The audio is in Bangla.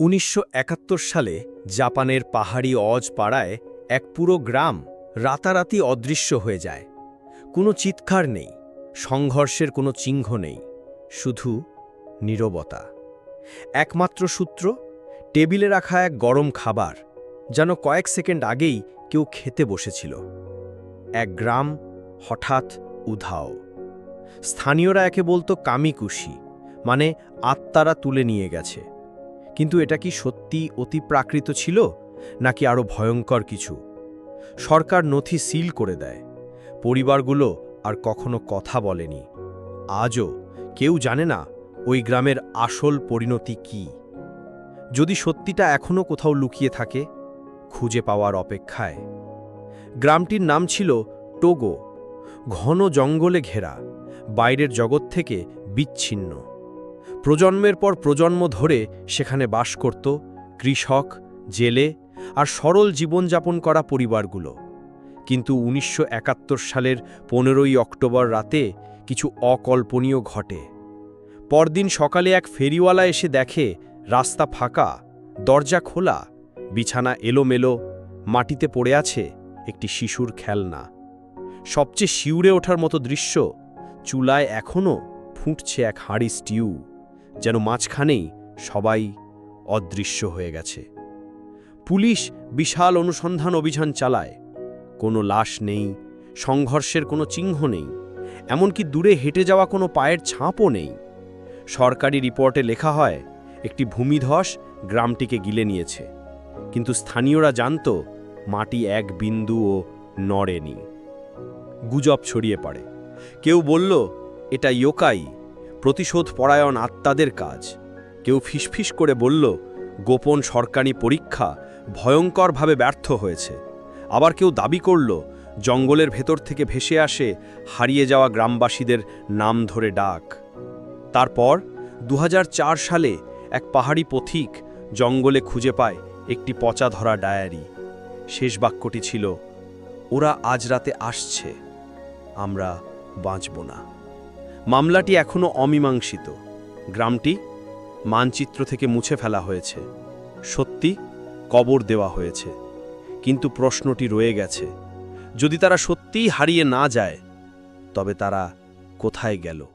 উনিশশো একাত্তর সালে জাপানের পাহাড়ি অজ পাড়ায় এক পুরো গ্রাম রাতারাতি অদৃশ্য হয়ে যায়। কোনো চিৎকার নেই, সংঘর্ষের কোনো চিহ্ন নেই, শুধু নীরবতা। একমাত্র সূত্র, টেবিলে রাখা এক গরম খাবার, যেন কয়েক সেকেন্ড আগেই কেউ খেতে বসেছিল। এক গ্রাম হঠাৎ উধাও। স্থানীয়রা একে বলতো কামিকুশি মানে আত্মারা তুলে নিয়ে গেছে। কিন্তু এটা কি সত্যি অতিপ্রাকৃত ছিল, নাকি আরও ভয়ঙ্কর কিছু? সরকার নথি সিল করে দেয়। পরিবারগুলো আর কখনো কথা বলেনি। আজও কেউ জানে না ওই গ্রামের আসল পরিণতি কি। যদি সত্যিটা এখনও কোথাও লুকিয়ে থাকে, খুঁজে পাওয়ার অপেক্ষায়। গ্রামটির নাম ছিল টোগো। ঘন জঙ্গলে ঘেরা, বাইরের জগৎ থেকে বিচ্ছিন্ন। প্রজন্মের পর প্রজন্ম ধরে সেখানে বাস করত, কৃষক, জেলে আর সরল জীবনযাপন করা পরিবারগুলো। কিন্তু উনিশশো একাত্তর সালের পনেরোই অক্টোবর রাতে কিছু অকল্পনীয় ঘটে। পরদিন সকালে এক ফেরিওয়ালা এসে দেখে, রাস্তা ফাঁকা, দরজা খোলা, বিছানা এলোমেলো, মাটিতে পড়ে আছে একটি শিশুর খেলনা। সবচেয়ে শিউরে ওঠার মতো দৃশ্য চুলায় এখনও ফুটছে এক হাঁড়ি স্টিউ। যেন মাঝখানেই সবাই অদৃশ্য হয়ে গেছে। পুলিশ বিশাল অনুসন্ধান অভিযান চালায়। কোনো লাশ নেই, সংঘর্ষের কোনো চিহ্ন নেই, এমনকি দূরে হেঁটে যাওয়া কোনো পায়ের ছাপও নেই। সরকারি রিপোর্টে লেখা হয়, একটি ভূমিধস গ্রামটিকে গিলে নিয়েছে। কিন্তু স্থানীয়রা জানত, মাটি এক বিন্দুও নড়েনি। গুজব ছড়িয়ে পড়ে। কেউ বলল, এটা ইয়োকাই প্রতিশোধ পরায়ণ আত্মাদের কাজ। কেউ ফিসফিস করে বলল, গোপন সরকারি পরীক্ষা ভয়ঙ্করভাবে ব্যর্থ হয়েছে। আবার কেউ দাবি করল, জঙ্গলের ভেতর থেকে ভেসে আসে হারিয়ে যাওয়া গ্রামবাসীদের নাম ধরে ডাক। তারপর দু হাজার চার সালে এক পাহাড়ি পথিক জঙ্গলে খুঁজে পায় একটি পচা ধরা ডায়েরি। শেষ বাক্যটি ছিল, ওরা আজ রাতে আসছে, আমরা বাঁচব না। মামলাটি এখনও অমীমাংসিত। গ্রামটি মানচিত্র থেকে মুছে ফেলা হয়েছে। সত্যি কবর দেওয়া হয়েছে। কিন্তু প্রশ্নটি রয়ে গেছে। যদি তারা সত্যিই হারিয়ে না যায়, তবে তারা কোথায় গেল?